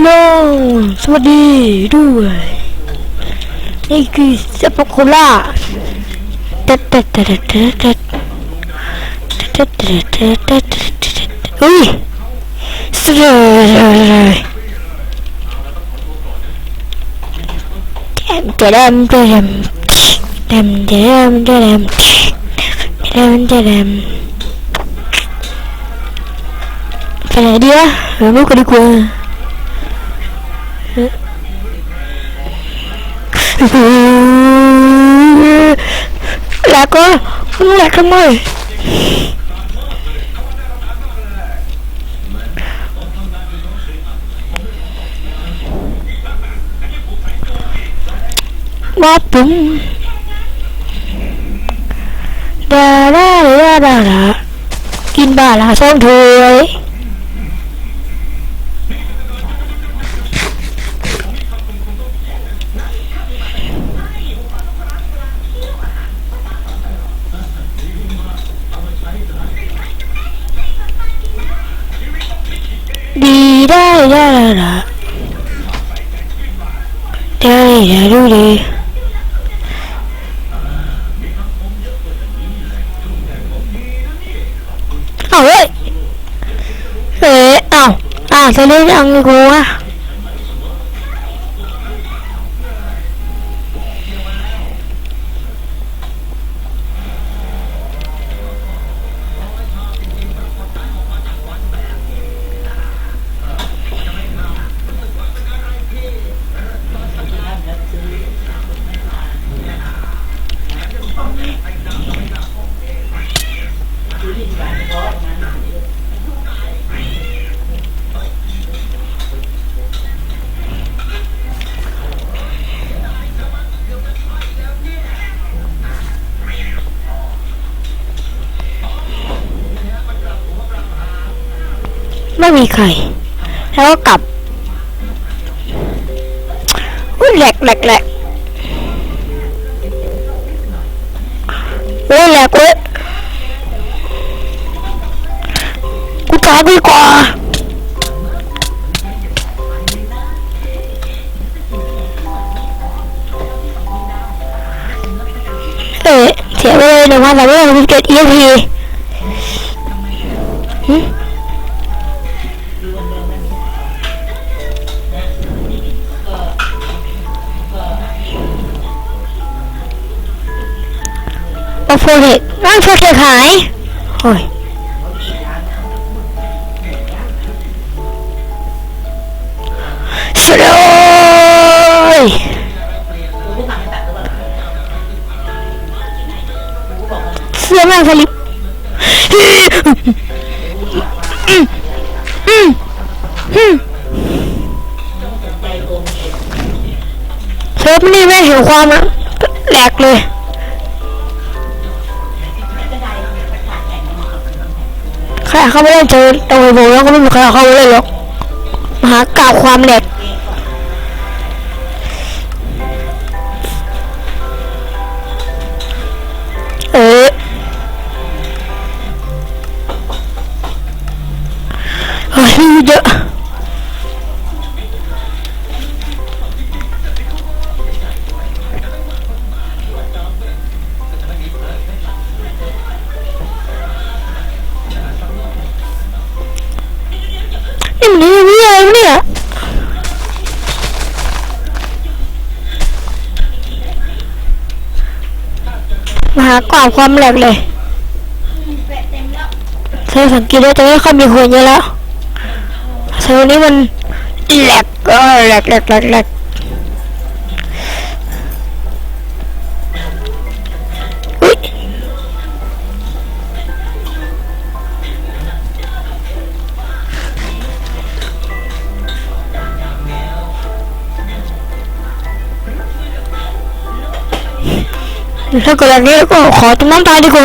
โลสวัสดีด้วยนี่คือเซปโคล่าเด็ดเด็ดเด็ดเด็ดเด็ดเด็ดเด็ดเด็ดเด็ดเด็ดเด็ดเฮ้ยสวยเลยเต็มเต็มเต็มเต็มเต็มเต็มเต็มเต็มเต็มไปไหนดีอะเราลูกกันดีกว่า lạc quá không lạc không ơi. Bóp đúng đà da đà da da. Kin bà là xong thôi. ได้ได้ละได้ได้ดูดิเอาเว้ยเอ๊อาอ่าจะเล่นอังกูอะ ไม่มีใคร แล้วก็กลับอุ้ยแหลกแหลกแหลกเว้ยแหลกเว้ยกูตายดีกว่าเอ๊ะเสียไปเลยหนึ่งพันสามร้อยหกสิบเจ็ด EMP หึ อ้โฟเทคร่างโฟเทคหายโอ้ยสุดเลยเสื้อแม่งสลิปเซิร์ฟนี่ไม่เห็นความนะแหลกเลย เข้าไม่เล่นเจอตรงไอโบแล้วก็ไม่มีใครเข้ามาเล่นหรอกมหากราบความแหลกเออเฮ้ยเยอะ มหากราบความแหลกเลยเธอสังเกตได้จะไม่ค่อยมีคนเยอะแล้วเซลล์นี้มันแหลกก็แหลกแหลกแหลก ถ้าเกิดแบบนี้ก็ขอจำน้ำตายดีกว่า